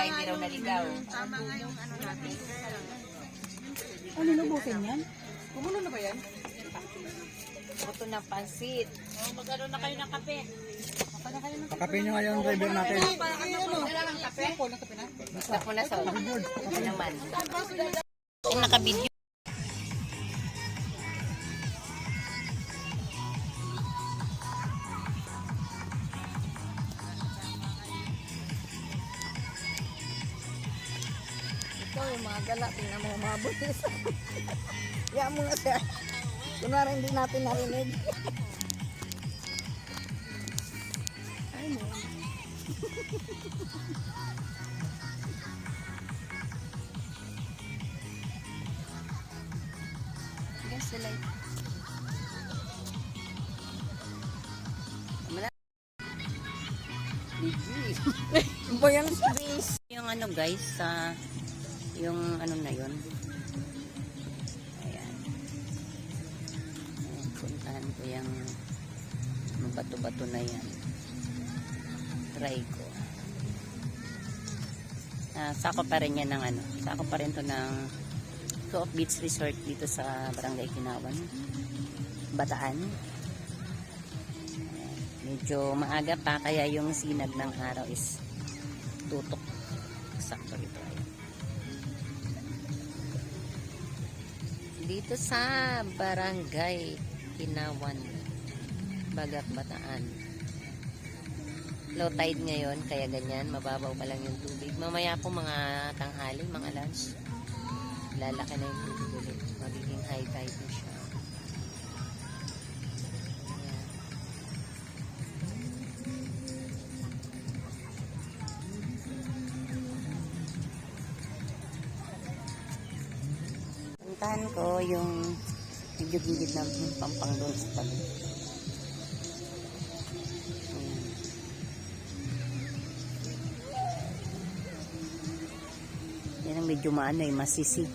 Ikaw. Tama nga yung ano natin. Ano nilubusin yan? Kumulo na ba yan? Buto ng pansit. Oh, magano na kayo ng kape? Kape nyo nga yung driver natin. Kailangan kape? Kape na? Mo na. Ano naman. Yung nakabidyo. Ito yung mga gala, tingnan mo mabutis. Kaya mo nga siya. Kunwari hindi natin narinig. Ay mo. Yes, the light. Tama na. Ba yung space? Yung ano guys, sa yung ano na yun. Ayan. Ayan, puntahan ko yung bato-bato na yan. Try ko. Ah, sako pa rin yan ng ano. Sako pa rin to ng Co-op Beach Resort dito sa Barangay Kinawan. Bataan. Ayan. Medyo maaga pa kaya yung sinag ng araw is tutok. Sakto ito Dito sa Barangay Kinawan, Bagak Bataan. Low tide ngayon, kaya ganyan, mababaw pa lang yung tubig. Mamaya po mga tanghali, mga lunch, lalaki na yung tubig ulit. Magiging high tide na siya. Puntahan ko yung medyo gilid ng pampang doon sa tabi. Yan ang medyo maano eh. Masisi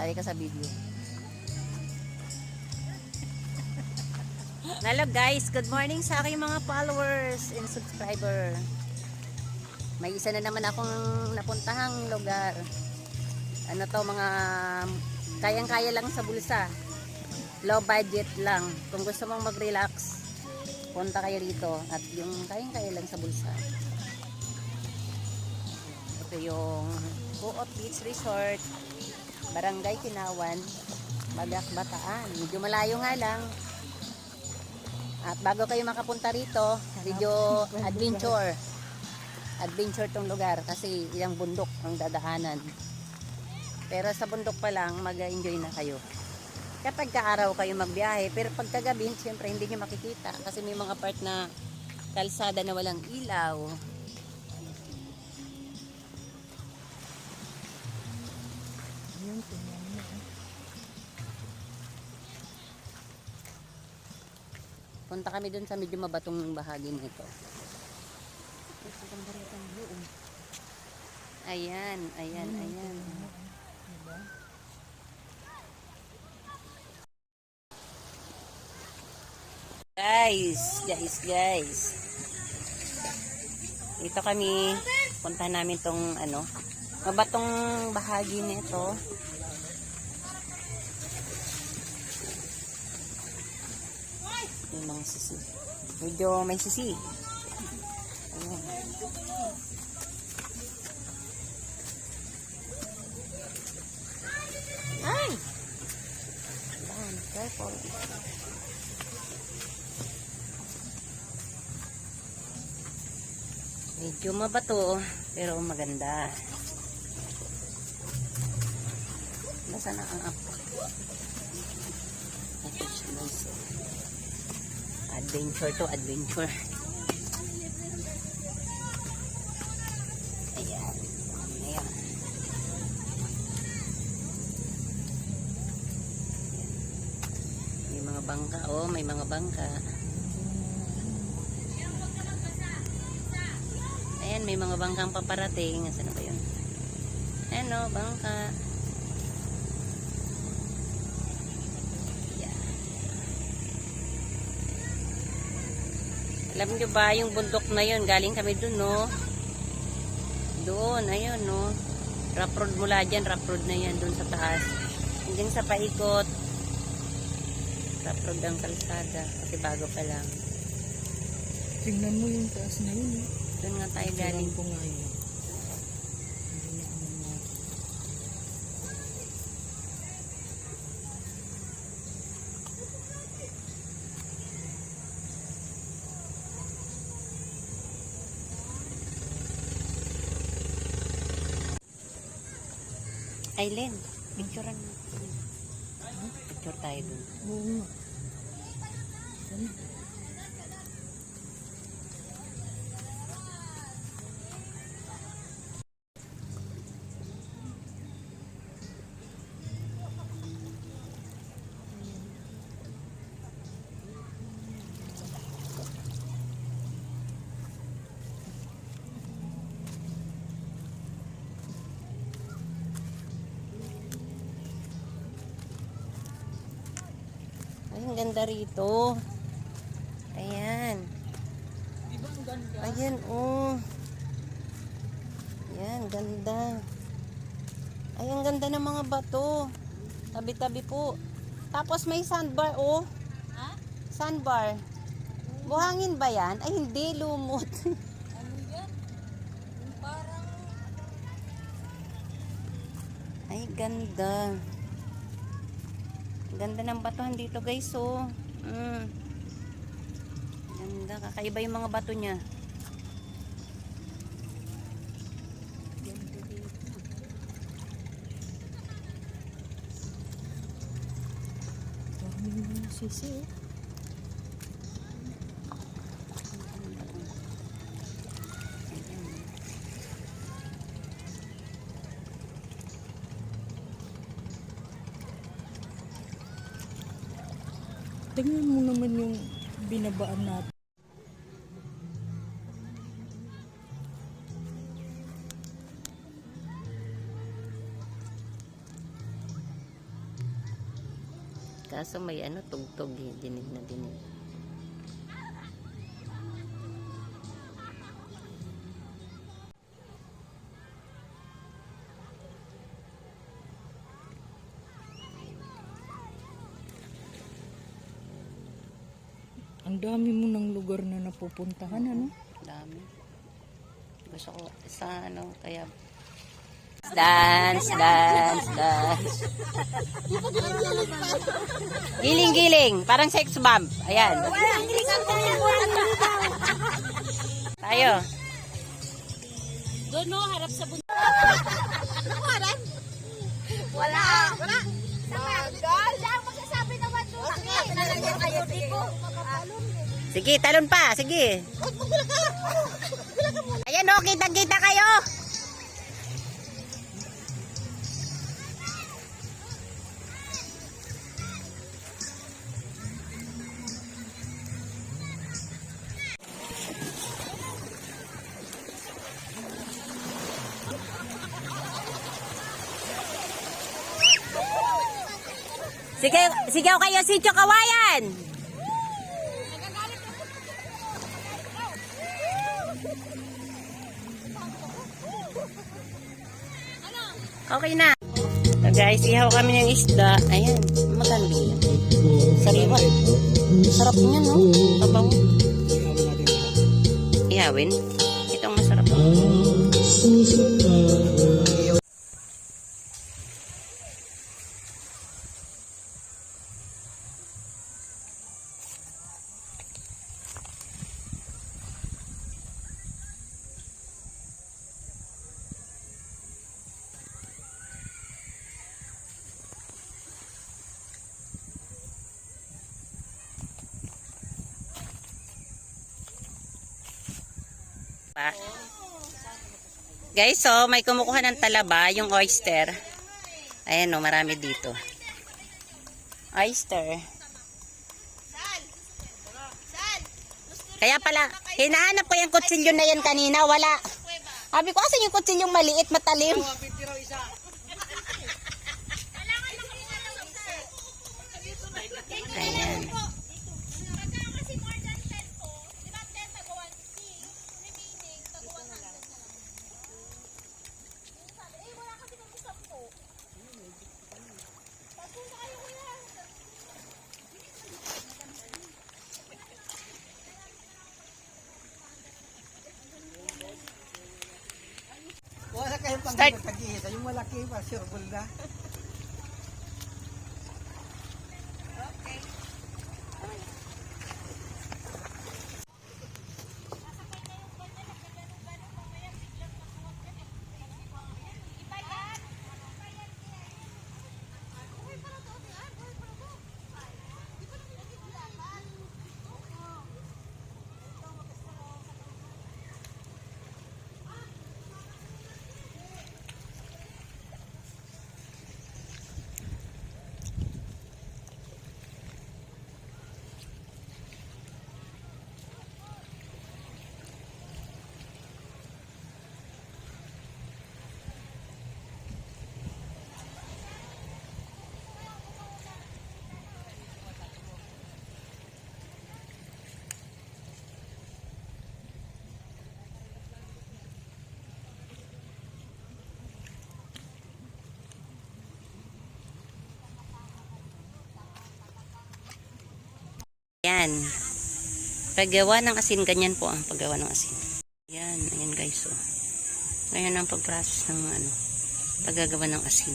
Sali ka sa video. Hello guys, good morning sa aking mga followers and subscriber. May isa na naman akong napuntahang lugar. Ano to mga kayang-kaya lang sa bulsa. Low budget lang. Kung gusto mong mag-relax, punta kayo rito at yung kayang-kaya lang sa bulsa. Ito yung Co-op Beach Resort Barangay Kinawan, Bagak Bataan. Medyo malayo nga lang. At bago kayo makapunta rito, medyo adventure. Adventure tong lugar kasi ilang bundok ang dadaanan. Pero sa bundok pa lang, mag-enjoy na kayo. Kapag kaaraw kayo magbiyahe, pero pag kagabi, siyempre hindi nyo makikita kasi may mga part na kalsada na walang ilaw. Punta kami dun sa medyo mabatong bahagi nito. Ayan, ayan, ayan. Guys, guys, guys. Dito kami, punta namin tong ano, mabatong bahagi nito. Yung mga sisi. Medyo may sisi. Ayan. Ay! Medyo mabato, pero maganda. Nasaan na ang apo? Adventure to adventure. Ayan. May mga bangka. Oh, may mga bangka. Ayan, may mga bangkang paparating. Nasaan na ba yun? Ayan o, bangka. Ayan. Alam nyo ba, yung bundok na yun, galing kami dun, no? Doon, ayun, no? Rough road mula dyan, rough road na yan, dun sa taas. Hanggang sa paikot. Rough road ang kalsada, kasi bago pa lang. Tingnan mo yung taas na yun. eh. Doon nga tayo galing. Tingnan ko nga yun. Aileen, picturean mo. Picture tayo dun. Oo nga. Ay, ang ganda rito. Ayan. Ayan, oh. Ayan, ganda. Ay, ang ganda ng mga bato. Tabi-tabi po. Tapos may sandbar, oh. Sandbar. Buhangin ba yan? Ay, hindi, lumot. Ay, ganda. Ganda ng batuhan dito guys oh. Mm. Ganda. Kakaiba yung mga bato niya. Dami mo yung sisi. eh. Tingnan mo naman yung binabaan natin. Kaso may ano, tugtog eh. Dinig na dinig. Ang dami mo ng lugar na napupuntahan, ano? Dami. Gusto ko sa ano, kaya dance, dance, dance. Giling, giling. Parang sex bomb. Ayan. Tayo. Doon no, harap sa bundok. Sige, talon pa. Sige. Ayan o, kitang-kita kayo. Sige, sigaw kayo si Kawayan. Okay na. So guys, ihaw kami ng isda. Ayan, magkano yan? Sariwa. Sarap niya, no? Tabaw. Ihawin. Itong masarap. Pa. Guys, so may kumukuha ng talaba, yung oyster. Ayan o, marami dito. Oyster. Kaya pala, hinahanap ko yung kutsilyo na yan kanina, wala. Sabi ko, asan yung kutsilyong maliit, matalim? Ayan. kasi more than 10 po, di ba 10 tago 150, remaining tago 100 na lang. Yung sabi, eh wala kasi kami 10. Tapos na kayo kuya. Wala kayong pang Start. Yung malaki pa, sure na. Yan. Paggawa ng asin, ganyan po ang paggawa ng asin. Yan, ayan guys. Oh. Ganyan ang pag-process ng ano, paggagawa ng asin.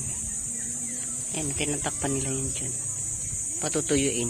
Ayan, tinatakpan nila yun dyan. Patutuyuin.